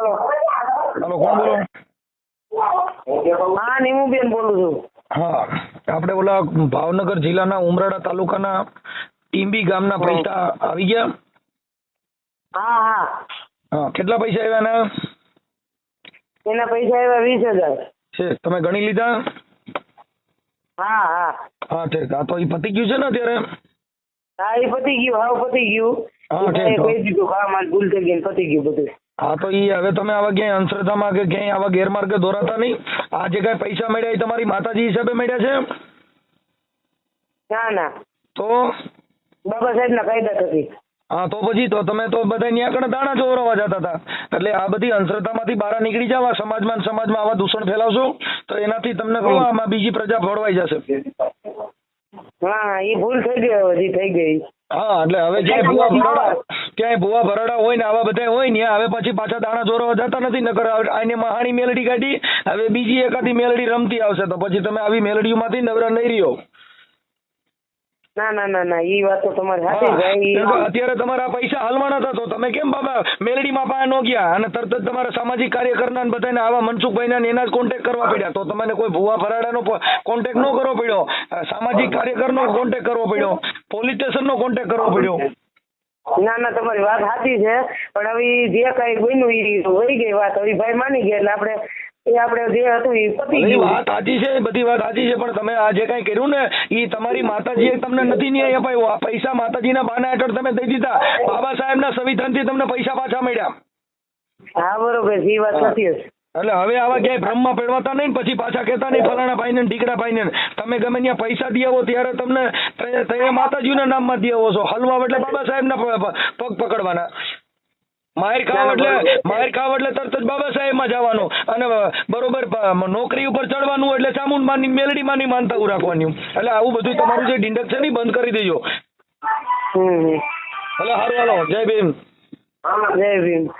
હાલો કોણ બોલો? હા નીમુબેન બોલું છું. હા આપણે ઓલા ભાવનગર જિલ્લાના ઉમરાળા તાલુકાના ટીંબી ગામના પૈસા આવી ગયા? હા હા. હા કેટલા પૈસા આવ્યા એના? એના પૈસા આવ્યા વીસ હજાર. છે તમે ગણી લીધા? હા હા. હા ઠીક. આ તો એ પતી ગયું છે ને અત્યારે? હા એ પતી ગયું હાવ પતી ગયું. એ કહી દીધું હા મારી ભૂલ થઈ ગઈ પતી ગયું બધું. હા તો ઈ હવે તમે આવા ક્યાંય અંશ્રદ્ધામાં કે ક્યાંય આવા ગેરમાર્ગે દોરાતા નહીં. આ જે કાંઈ પૈસા મળ્યા એ તમારી માતાજી હિસાબે મળ્યા છે? ના ના. તો? બાબા સાહેબ ના કાયદા થકી. હા તો પછી તો તમે તો બધા ન્યા કણે દાણા ચોરવા જતા હતા. એટલે આ બધી અંધશ્રદ્ધામાંથી બહાર નીકળી જાવ સમાજમાં સમાજમાં આવા દૂષણ ફેલાવશો તો એનાથી તમને કહો આમાં બીજી પ્રજા ભોળવાઈ જશે. હા એ ભૂલ થઈ ગઈ થઈ ગઈ. હા એટલે હવે ક્યાંય ભૂવા ભરાડા ક્યાંય ભૂવા ભરાડા હોય ને આવા બધા હોય ને હવે પછી પાછા દાણા ચોરવા જતા નથી નકર આને મહાણી મેલડી કાઢી હવે બીજી એકાદી મેલડી રમતી આવશે તો પછી તમે આવી મેલડીઓમાંથી નવરા નહીં રહ્યો. ના ના ના ના એ વાત તો તમારી સાચી ઈ- કે અત્યારે તમારા પૈસા હલવાના હતા તો તમે કેમ બાબા મેલડીમાં પાસે નો ગયા અને તરત જ તમારા સામાજિક કાર્યકરના ને બધાને આવા મનસુખભાઈના ને એના જ કોન્ટેક્ટ કરવા પડ્યા. તો તમને કોઈ ભૂવા ફરાડાનો કોન્ટેક્ટ ન કરવો પડ્યો. સામાજિક સામાજિક કાર્યકરનો કોન્ટેક્ટ કરવો પડ્યો. પોલીસ સ્ટેશનનો કોન્ટેક્ટ કરવો પડ્યો. ના ના તમારી વાત સાચી છે. પણ હવે જે કઈ બન્યું એ વહી ગઈ વાત. હવે ભાઈ માની ગયા એટલે આપણે એ આપણે જે હતું એ પતી ગયું. વાત સાચી છે બધી વાત સાચી છે પણ તમે આ જે કાંઈ કર્યું ને એ તમારી માતાજીએ તમને નથી ન્યાય અપાયો. આ પૈસા માતાજીના બાના હેઠળ તમે દઈ દીધા. બાબા સાહેબના સંવિધાનથી તમને પૈસા પાછા મળ્યા. હા બરોબર એ વાત સાચી છે. એટલે હવે આવા ક્યાંય ભ્રમમાં પડવાતા નહીં ને પછી પાછા કહેતા નહીં ફલાણા ભાઈને ને ઢીકડા ભાઈને ને. તમે ગમે ત્યાં પૈસા દિયાવો આવો ત્યારે તમને તે માતાજીના નામમાં દી આવો છો. હલવા એટલે બાબા સાહેબના પ- પ- પગ પકડવાના. માર ખાવ એટલે માર ખાવ એટલે તરત જ બાબા સાહેબમાં જવાનું. અને બરોબર નોકરી ઉપર ચડવાનું એટલે સામુન માની મેલડી માની માનતા રાખવાની. એટલે આવું બધું તમારું જે ડિંડક છે ને બંધ કરી દેજો. હમ. એટલે સારું હાલો. જય ભીમ. જય ભીમ.